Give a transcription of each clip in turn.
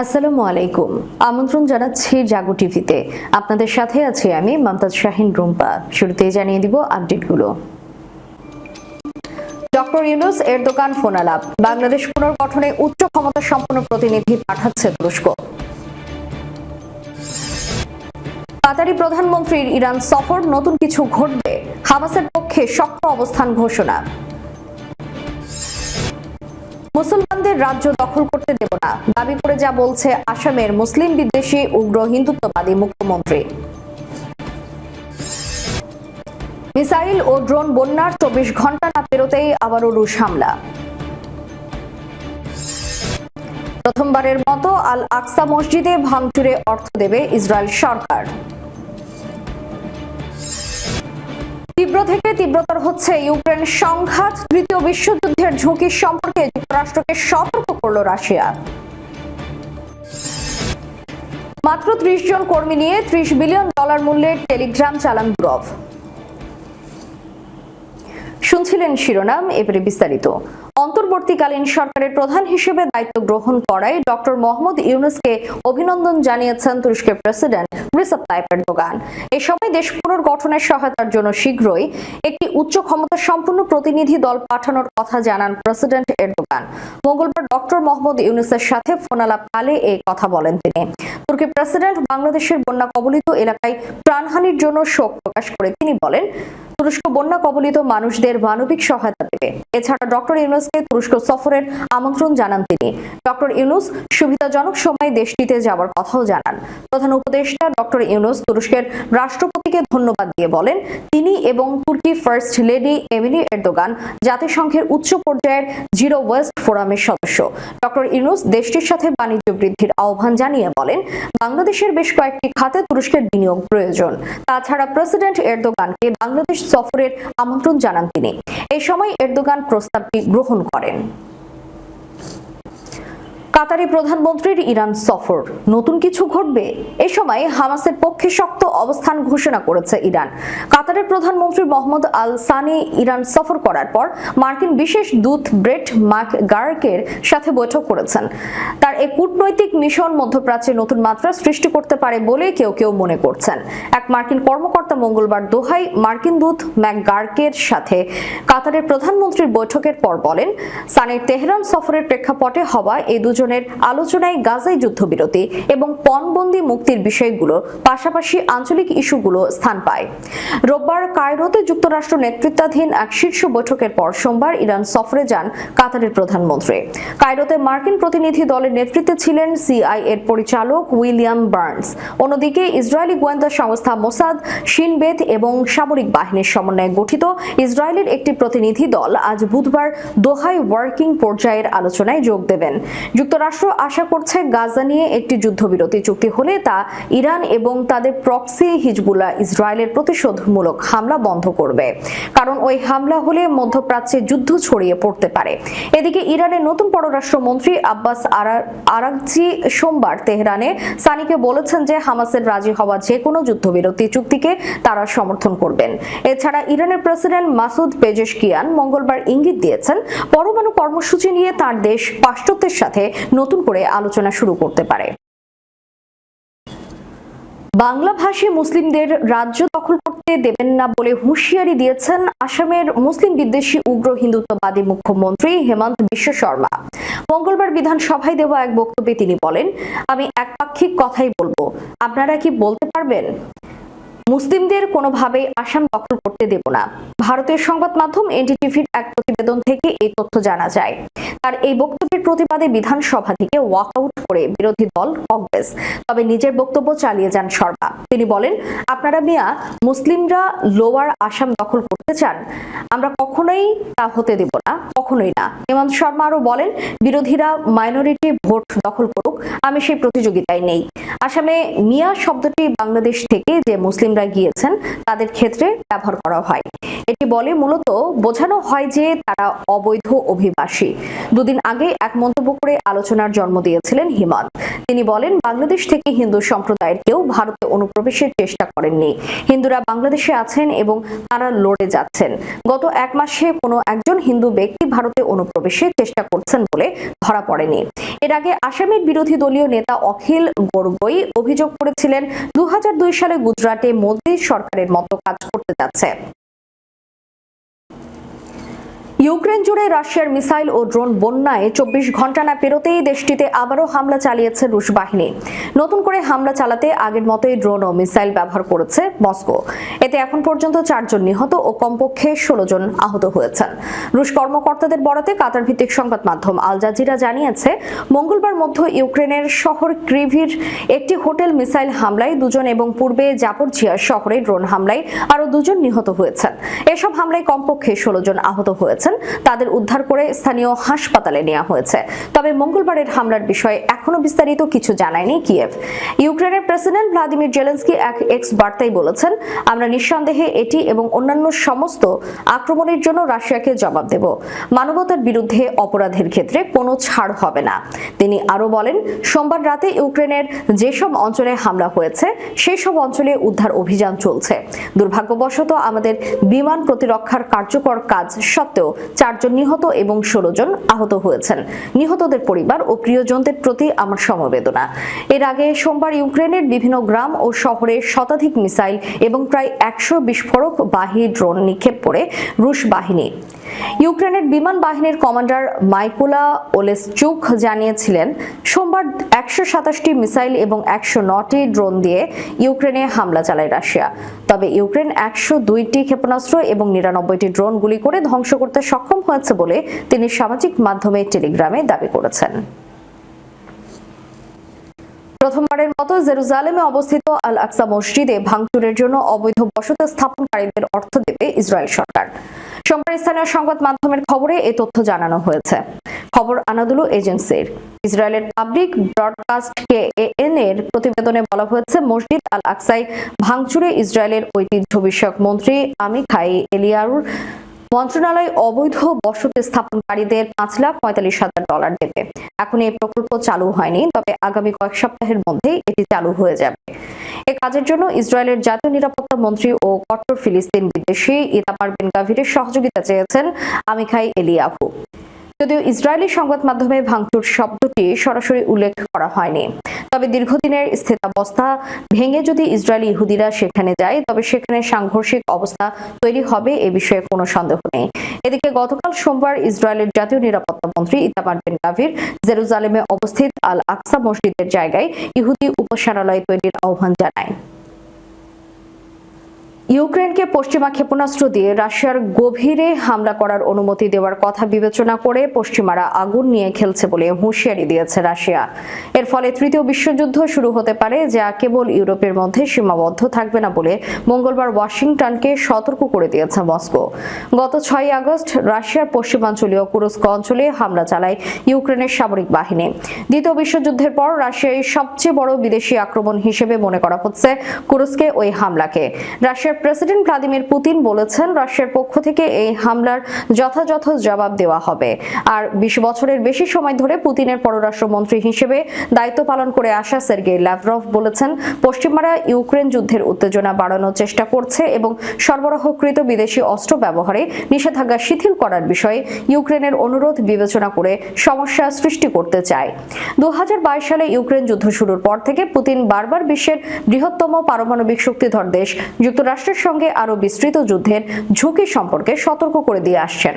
আসসালামু আলাইকুম। আমন্ত্রণ জানাচ্ছি জাগো টিভিতে। আপনাদের সাথে আছি আমি মমতাজ শাহিন রুম্পা। শুরুতেই জানিয়ে দিব আপডেটগুলো। ডক্টর ইউনুস এরদোগান ফোন আলাপ বাংলাদেশ পুনর্গঠনে উচ্চ ক্ষমতা সম্পন্ন প্রতিনিধি পাঠাচ্ছে তুরস্ক। কাতারি প্রধানমন্ত্রীর ইরান সফর নতুন কিছু ঘটবে। হামাসের পক্ষে শক্ত অবস্থান ঘোষণা। মুসলমানদের রাজ্য দখল করতে দেব না। দাবি করে যা বলছে আসামের মুসলিম বিদ্বেষী উগ্র হিন্দুত্ববাদী মুখ্যমন্ত্রী। মিসাইল ও ড্রোন বন্যার চব্বিশ ঘণ্টা না পেরোতেই আবারও রুশ হামলা। প্রথমবারের মতো আল আকসা মসজিদে ভাঙচুরে অর্থ দেবে ইসরায়েল সরকার। তীব্র থেকে ত্রিব্রতর হচ্ছে ইউক্রেন সংঘাত। তৃতীয় বিশ্বযুদ্ধের ঝুঁকি সম্পর্কে যুক্তরাষ্ট্রকে সতর্ক করল রাশিয়া। মাত্র ত্রিশ জন কর্মী নিয়ে ত্রিশ বিলিয়ন ডলার মূল্যের টেলিগ্রাম চালান দুরভ শুনছিলেন শিরোনাম, এবারে বিস্তারিত। অন্তর্বর্তীকালীন সরকারের প্রধান হিসেবে দায়িত্ব গ্রহণ করায় ডক্টর মোহাম্মদ ইউনুসকে অভিনন্দন জানিয়েছেন তুরস্কের প্রেসিডেন্ট। রিসেপ তাইপ এরদোগান এ সময় দেশ পুনর্গঠনের সহায়তার জন্য শীঘ্রই একটি উচ্চ ক্ষমতা সম্পন্ন প্রতিনিধি দল পাঠানোর কথা জানান প্রেসিডেন্ট এরদোগান। মঙ্গলবার ডক্টর মোহাম্মদ ইউনুসের সাথে ফোনালাপকালে এই কথা বলেন তিনি। তুর্কি প্রেসিডেন্ট বাংলাদেশের বন্যা কবলিত এলাকায় প্রাণহানির জন্য শোক প্রকাশ করে তিনি বলেন তুরস্ক বন্যা কবলিত মানুষদের মানবিক সহায়তা দেবে। এছাড়া ডক্টর ইউনুসকে তুরস্ক সফরের আমন্ত্রণ জানান তিনি। ডক্টর ইউনুস সুবিধাজনক সময় দেশটিতে যাওয়ার কথাও জানান। প্রধান উপদেষ্টা ডক্টর ইউনুস তুরস্কের রাষ্ট্রপতিকে ধন্যবাদ দিয়ে বলেন, তিনি এবং তুর্কি ফার্স্ট লেডি এমিলি এরদোগান জাতিসংঘের উচ্চ পর্যায়ের জিরো ওয়েস্ট ফোরামের সদস্য। ডক্টর ইউনুস দেশটির সাথে বাণিজ্য বৃদ্ধির আহ্বান জানিয়ে বলেন, বাংলাদেশের বেশ কয়েকটি খাতে তুরস্কের বিনিয়োগ প্রয়োজন। তাছাড়া প্রেসিডেন্ট এরদোগানকে বাংলাদেশ সফরের আমন্ত্রণ জানান তিনি। এই সময় এরদোগান প্রস্তাবটি গ্রহণ করেন। কাতারি প্রধানমন্ত্রীর ইরান সফর। নতুন কিছু ঘটবে? এ সময় হামাসের পক্ষে শক্ত অবস্থান ঘোষণা করেছে ইরান। কাতারের প্রধানমন্ত্রী মোহাম্মদ আল সানি ইরান সফর করার পর মার্কিন বিশেষ দূত ব্রেট মাক গার্কের সাথে বৈঠক করেছেন। তার এই কূটনৈতিক মিশন মধ্যপ্রাচ্যে নতুন মাত্রা সৃষ্টি করতে পারে বলে কেউ কেউ মনে করছেন। এক মার্কিন কর্মকর্তা মঙ্গলবার দোহাই মার্কিন দূত ম্যাক গার্কের সাথে কাতারের প্রধানমন্ত্রীর বৈঠকের পর বলেন, সানির তেহরান সফরের প্রেক্ষাপটে হওয়া এই দুজনের আলোচনায় গাজায় যুদ্ধবিরতি এবং পণবন্দি মুক্তির বিষয়গুলো পাশাপাশি আঞ্চলিক ইস্যুগুলো স্থান পায়। রোববার কায়রোতে যুক্তরাষ্ট্র নেতৃত্বাধীন এক শীর্ষ বৈঠকের পর সোমবার ইরান সফরে যান কাতারের প্রধানমন্ত্রী। কায়রোতে মার্কিন প্রতিনিধি দলের নেতৃত্বে ছিলেন সিআই এর পরিচালক উইলিয়াম বার্নস। অন্যদিকে ইসরায়েলি গোয়েন্দা সংস্থা মোসাদ শিনবেদ এবং সামরিক বাহিনীর সমন্বয়ে গঠিত ইসরায়েলের একটি প্রতিনিধি দল আজ বুধবার দোহাই ওয়ার্কিং পর্যায়ের আলোচনায় যোগ দেবেন। যুক্তরাষ্ট্র আশা করছে গাজা নিয়ে একটি যুদ্ধবিরতি চুক্তি হলে তা ইরান এবং তাদের প্রক্সি হিজবুল্লাহ ইসরায়েলের প্রতিশোধমূলক হামলা বন্ধ করবে। কারণ ওই হামলা হলে মধ্যপ্রাচ্যে যুদ্ধ ছড়িয়ে পড়তে পারে। এদিকে ইরানের নতুন পররাষ্ট্রমন্ত্রী আব্বাস আরাকজি সোমবার তেহরানে সানিকে বলেছেন যে হামাসের রাজি হওয়া যে কোনো যুদ্ধবিরতি চুক্তিকে তারা সমর্থন করবেন। এছাড়া ইরানের প্রেসিডেন্ট মাসুদ পেজেশকিয়ান মঙ্গলবার ইঙ্গিত দিয়েছেন, পরমাণু কর্মসূচি নিয়ে তার দেশ পাশ্চাত্যের সাথে নতুন করে আলোচনা শুরু করতে পারে। বাংলাভাষী মুসলিমদের রাজ্য দখল করতে দেবেন না বলে হুঁশিয়ারি দিয়েছেন আসামের মুসলিম বিদ্বেষী উগ্র হিন্দুত্ববাদী মুখ্যমন্ত্রী হেমন্ত বিশ্ব শর্মা। মঙ্গলবার বিধানসভায় দেওয়া এক বক্তব্যে তিনি বলেন, আমি একপাক্ষিক কথাই বলব। আপনারা কি বলতে পারবেন? মুসলিমদের কোনোভাবেই আসাম দখল করতে দেব না। ভারতীয় সংবাদ মাধ্যম এনডিটিভির এক প্রতিবেদন থেকে এই তথ্য জানা যায়। তার এই বক্তব্যের প্রতিবাদে বিধানসভা থেকে ওয়াকআউট করে বিরোধী দল কংগ্রেস। তবে নিজের বক্তব্য চালিয়ে যান শর্মা তিনি বলেন, আপনারা মিয়া, মুসলিমরা লোয়ার আসাম দখল করতে চান। আমরা কখনোই তা হতে দেব না, কখনোই না। হেমন্ত শর্মা আরও বলেন, বিরোধীরা মাইনরিটি ভোট দখল করুক, আমি সেই প্রতিযোগিতায় নেই। আসামে মিয়া শব্দটি বাংলাদেশ থেকে যে মুসলিমরা গিয়েছেন, তাদের ক্ষেত্রে ব্যবহার করা হয়। এটি বলে মূলত বোঝানো হয় যে তারা অবৈধ অভিবাসী। দুদিন আগে এক মন্তব্য করে আলোচনার জন্ম দিয়েছিলেন হিমন্ত তিনি বলেন, বাংলাদেশ থেকে হিন্দু সম্প্রদায়ের কেউ ভারতে অনুপ্রবেশের চেষ্টা করেননি। হিন্দুরা বাংলাদেশে আছেন এবং তারা লড়ে যাচ্ছেন। গত এক মাসে কোনো একজন হিন্দু ব্যক্তি ভারতে অনুপ্রবেশের চেষ্টা করছেন বলে ধরা পড়েনি। এর আগে আসামের বিরোধী দলীয় নেতা অখিল গড়গই অভিযোগ করেছিলেন দু হাজার দুই সালে গুজরাটে মোদী সরকারের মতো কাজ করতে যাচ্ছে। ইউক্রেন জুড়ে রাশিয়ার মিসাইল ও ড্রোন বন্যায় চব্বিশ ঘণ্টা না পেরোতেই দেশটিতে আবারও হামলা চালিয়েছে রুশ বাহিনী। নতুন করে হামলা চালাতে আগের মতোই ড্রোন ও মিসাইল ব্যবহার করেছে মস্কো। এতে এখন পর্যন্ত চারজন নিহত ও কমপক্ষে ষোলো জন আহত হয়েছেন। রুশ কর্মকর্তাদের বরাতে কাতার ভিত্তিক সংবাদ মাধ্যম আল জাজিরা জানিয়েছে, মঙ্গলবার মধ্য ইউক্রেনের শহর ক্রিভির একটি হোটেল মিসাইল হামলায় দুজন এবং পূর্বে জাপরজিয়া শহরে ড্রোন হামলায় আরও দুজন নিহত হয়েছেন। এসব হামলায় কমপক্ষে ষোলো জন আহত হয়েছেন। তাদের উদ্ধার করে স্থানীয় হাসপাতালে নেওয়া হয়েছে। তবে মঙ্গলবারের হামলার বিষয়ে এখনও বিস্তারিত কিছু জানায়নি কিয়েভ। ইউক্রেনের প্রেসিডেন্ট ভ্লাদিমির জেলেন্সকি এক এক্স বার্তায় বলেছেন, আমরা নিঃসন্দেহে এটি এবং অন্যান্য সমস্ত আক্রমণের জন্য রাশিয়াকে জবাব দেব। মানবতার বিরুদ্ধে অপরাধের ক্ষেত্রে কোনো ছাড় হবে না। তিনি আরও বলেন, সোমবার রাতে ইউক্রেনের যেসব অঞ্চলে হামলা হয়েছে সেই সব অঞ্চলে উদ্ধার অভিযান চলছে। দুর্ভাগ্যবশত আমাদের বিমান প্রতিরক্ষার কার্যকর কাজ সত্ত্বেও চারজন নিহত এবং ষোলো জন আহত হয়েছেন। নিহতদের পরিবার ও প্রিয়জনদের প্রতি আমার সমবেদনা। এর আগে সোমবার ইউক্রেনের বিভিন্ন গ্রাম ও শহরে শতাধিক মিসাইল এবং প্রায় একশো বিস্ফোরক বাহী ড্রোন নিক্ষেপ করে রুশ বাহিনী ইউক্রেনের বিমান বাহিনীর কমান্ডার মাইকোলা ওলেসচুক জানিয়েছিলেন, সোমবার একশো সাতাশটি মিসাইল এবং একশো নটি ড্রোন দিয়ে ইউক্রেনে হামলা চালায় রাশিয়া। তবে ইউক্রেন একশো দুইটি ক্ষেপণাস্ত্র এবং নিরানব্বইটি ড্রোন গুলি করে ধ্বংস করতে সক্ষম হয়েছে বলে তিনি সামাজিক মাধ্যমে টেলিগ্রামে দাবি করেছেন। প্রথমবারের মতো জেরুজালেমে অবস্থিত আল আকসা মসজিদে ভাঙচুরের জন্য অবৈধ বসতি স্থাপনকারীদের অর্থ দেবে ইসরায়েল সরকার। সোমবার স্থানীয় সংবাদ মাধ্যমের খবরে এ তথ্য জানানো হয়েছে। খবর আনাদুলু এজেন্সির। ইসরায়েলের পাবলিক ব্রডকাস্ট কে এন এর প্রতিবেদনে বলা হয়েছে, মসজিদ আল আকসাই ভাঙচুরে ইসরায়েলের ঐতিহ্য বিষয়ক মন্ত্রী আমিখাই এলিয়ারুর মন্ত্রণালয় অবৈধ বসতি স্থাপনকারীদের পাঁচ লাখ পঁয়তাল্লিশ হাজার ডলার দেবে। এখন এই প্রকল্প চালু হয়নি, তবে আগামী কয়েক সপ্তাহের মধ্যেই এটি চালু হয়ে যাবে। এ কাজের জন্য ইসরায়েলের জাতীয় নিরাপত্তা মন্ত্রী ও কট্টর ফিলিস্তিন বিদ্বেষী ইতামার বিন গাভিরের সহযোগিতা চেয়েছেন আমিখাই এলিয়াহু। যদিও ইসরায়েলি সংবাদ মাধ্যমে ভাঙচুর শব্দটি সরাসরি উল্লেখ করা হয়নি। তবে দীর্ঘদিনের স্থিতাবস্থা ভেঙে যদি ইসরায়েলি ইহুদিরা সেখানে যায়, তবে সেখানে সাংঘর্ষিক অবস্থা তৈরি হবে এ বিষয়ে কোনো সন্দেহ নেই। এদিকে গতকাল সোমবার ইসরায়েলের জাতীয় নিরাপত্তা মন্ত্রী ইতামার বিন গাভির জেরুজালেমে অবস্থিত আল আকসা মসজিদের জায়গায় ইহুদি উপসারালয় তৈরির আহ্বান জানায়। ইউক্রেনকে পশ্চিমা ক্ষেপণাস্ত্র দিয়ে রাশিয়ার গভীরে হামলা করার অনুমতি দেওয়ার কথা বিবেচনা করে পশ্চিমারা আগুন নিয়ে খেলছে বলে হুঁশিয়ারি দিয়েছে রাশিয়া। এর ফলে তৃতীয় বিশ্বযুদ্ধ শুরু হতে পারে, যা কেবল ইউরোপের মধ্যে সীমাবদ্ধ থাকবে না বলে মঙ্গলবার ওয়াশিংটনকে সতর্ক করে দিয়েছে মস্কো। গত ছয় আগস্ট রাশিয়ার পশ্চিমাঞ্চলীয় কুরস্ক অঞ্চলে হামলা চালায় ইউক্রেনের সামরিক বাহিনী। দ্বিতীয় বিশ্বযুদ্ধের পর রাশিয়ার সবচেয়ে বড় বিদেশি আক্রমণ হিসেবে মনে করা হচ্ছে কুরস্কে ওই হামলাকে। রাশিয়ার প্রেসিডেন্ট ভ্লাদিমির পুতিন বলেছেন, রাশিয়ার পক্ষ থেকে এই হামলার যথাযথ জবাব দেওয়া হবে। আর বিশ বছরের বেশি সময় ধরে পুতিনের পররাষ্ট্রমন্ত্রী হিসেবে দায়িত্ব পালন করে আসা সের্গেই ল্যাভরভ বলেছেন পশ্চিমারা ইউক্রেন যুদ্ধের উত্তেজনা বাড়ানোর চেষ্টা করছে এবং সরবরাহকৃত বিদেশি অস্ত্র ব্যবহারে নিষেধাজ্ঞা শিথিল করার বিষয়ে ইউক্রেনের অনুরোধ বিবেচনা করে সমস্যা সৃষ্টি করতে চায়। দু হাজার বাইশ সালে ইউক্রেন যুদ্ধ শুরুর পর থেকে পুতিন বারবার বিশ্বের বৃহত্তম পারমাণবিক শক্তিধর দেশ যুক্তরাষ্ট্রের সঙ্গে আরও বিস্তৃত যুদ্ধের ঝুঁকি সম্পর্কে সতর্ক করে দিয়ে আসছেন।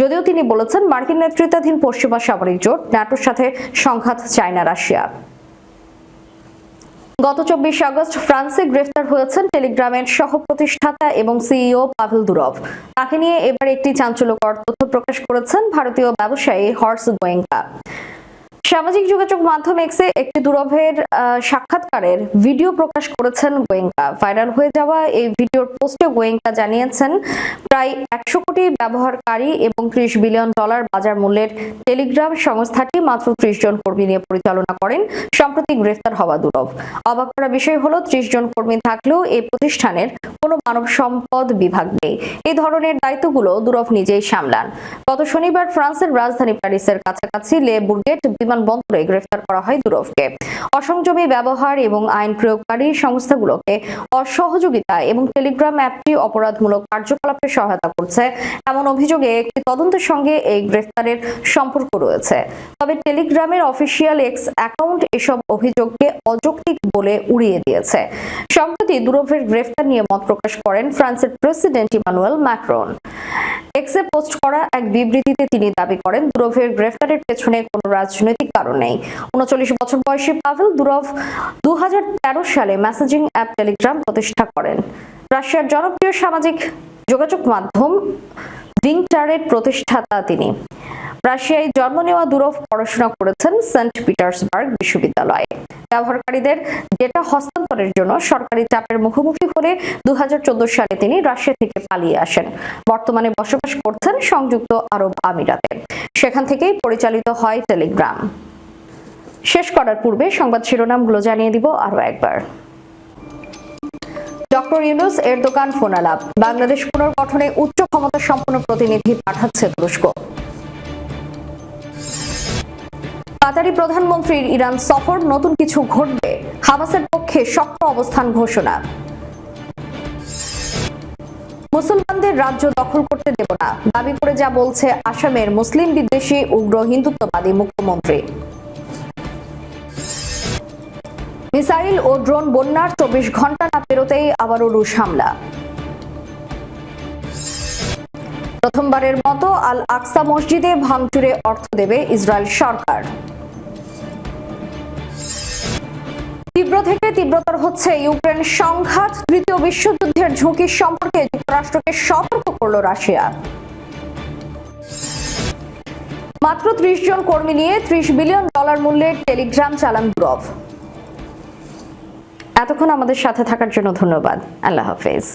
যদিও তিনি বলেছেন, মার্কিন নেতৃত্বাধীন পশ্চিমা সামরিক জোট ন্যাটোর সাথে সংঘাত চায় না রাশিয়া। গত চব্বিশ আগস্ট ফ্রান্সে গ্রেফতার হয়েছেন টেলিগ্রামের সহ প্রতিষ্ঠাতা এবং সিইও পাভেল দুরভ তাকে নিয়ে এবার একটি চাঞ্চল্যকর তথ্য প্রকাশ করেছেন ভারতীয় ব্যবসায়ী হর্স গোয়েঙ্কা। সামাজিক যোগাযোগ মাধ্যম এক্সে একটি দুরভের সাক্ষাৎকারের ভিডিও প্রকাশ করেছেন গোয়েঙ্কা। ভাইরাল হয়ে যাওয়া এই ভিডিওর পোস্টে গোয়েঙ্কা জানিয়েছেন, প্রায় একশো কোটি ব্যবহারকারী এবং ত্রিশ বিলিয়ন ডলার বাজার মূল্যের টেলিগ্রাম সংস্থাটি মাত্র ত্রিশ জন কর্মী নিয়ে পরিচালনা করেন, সম্প্রতি গ্রেফতার হওয়া দুরভ। অবাক করা বিষয় হলো, ত্রিশ জন কর্মী থাকলেও এই প্রতিষ্ঠানের কোনো মানব সম্পদ বিভাগ নেই। এই ধরনের দায়িত্বগুলো দুরভ নিজেই সামলান। গত শনিবার ফ্রান্সের রাজধানী প্যারিসের কাছাকাছি লে বুর্গেট বিমানবন্দরে গ্রেফতার করা হয় দুরভকে। অসংযমী ব্যবহার এবং আইন প্রয়োগকারী সংস্থাগুলোকে অসহযোগিতা এবং টেলিগ্রাম অ্যাপটি অপরাধমূলক কার্যকলাপে সহায়তা করছে। এমন অভিযোগে একটি তদন্তের সঙ্গে এই গ্রেফতারের সম্পর্ক রয়েছে। তবে টেলিগ্রামের অফিসিয়াল এক্স অ্যাকাউন্ট এসব অভিযোগকে অযৌক্তিক বলে উড়িয়ে দিয়েছে। সম্প্রতি দুরভের গ্রেফতার নিয়ে মত প্রকাশ করেন ফ্রান্সের প্রেসিডেন্ট ইমানুয়েল ম্যাক্রন। এক্সে পোস্ট করা এক বিবৃতিতে তিনি দাবি করেন, দুরভের গ্রেফতারের পেছনে কোনো রাজনৈতিক কারণ নেই। উনচল্লিশ বছর বয়সী পাভেল দুরভ দু হাজার তেরো সালে মেসেজিং অ্যাপ টেলিগ্রাম প্রতিষ্ঠা করেন। রাশিয়ার জনপ্রিয় সামাজিক যোগাযোগ মাধ্যম ভিংটারের প্রতিষ্ঠাতা তিনি। রাশিয়ায় জন্ম নেওয়া দুরভ পড়াশোনা করেছেন সেন্ট পিটার্সবার্গ বিশ্ববিদ্যালয়ে। ব্যবহারকারীদের ডেটা হস্তান্তরের জন্য সরকারি চাপের মুখোমুখি হলে দু সালে তিনি রাশিয়া থেকে পালিয়ে আসেন। বর্তমানে বসবাস করছেন সংযুক্ত আরব আমিরাতে। সেখান থেকেই পরিচালিত হয় টেলিগ্রাম। শেষ করার পূর্বে সংবাদ শিরোনামগুলো জানিয়ে দিব আরও একবার। ডক্টর ইউনুস এরদোগান ফোন আলাপ বাংলাদেশ পুনর্গঠনে উচ্চ ক্ষমতা সম্পন্ন প্রতিনিধি পাঠাচ্ছে তুরস্ক। কাতারি প্রধানমন্ত্রীর ইরান সফর নতুন কিছু ঘটবে। হামাসের পক্ষে শক্ত অবস্থান ঘোষণা। মুসলমানদের রাজ্য দখল করতে দেব না। দাবি করে যা বলছে আসামের মুসলিম বিদ্বেষী উগ্র হিন্দুত্ববাদী মুখ্যমন্ত্রী। মিসাইল ও ড্রোন বন্যার চব্বিশ ঘণ্টা না পেরোতেই আবারও রুশ হামলা। প্রথমবারের মতো আল আকসা মসজিদে ভাঙচুরে অর্থ দেবে ইসরায়েল সরকার। তীব্র থেকে ত্রিব্রতর হচ্ছে ইউক্রেন সংঘাত। তৃতীয় বিশ্বযুদ্ধের ঝুঁকি সম্পর্কে যুক্তরাষ্ট্রকে সতর্ক করল রাশিয়া। মাত্র ত্রিশ জন কর্মী নিয়ে ত্রিশ বিলিয়ন ডলার মূল্যের টেলিগ্রাম চালান দুরভ এতক্ষণ আমাদের সাথে থাকার জন্য ধন্যবাদ। আল্লাহ হাফেজ।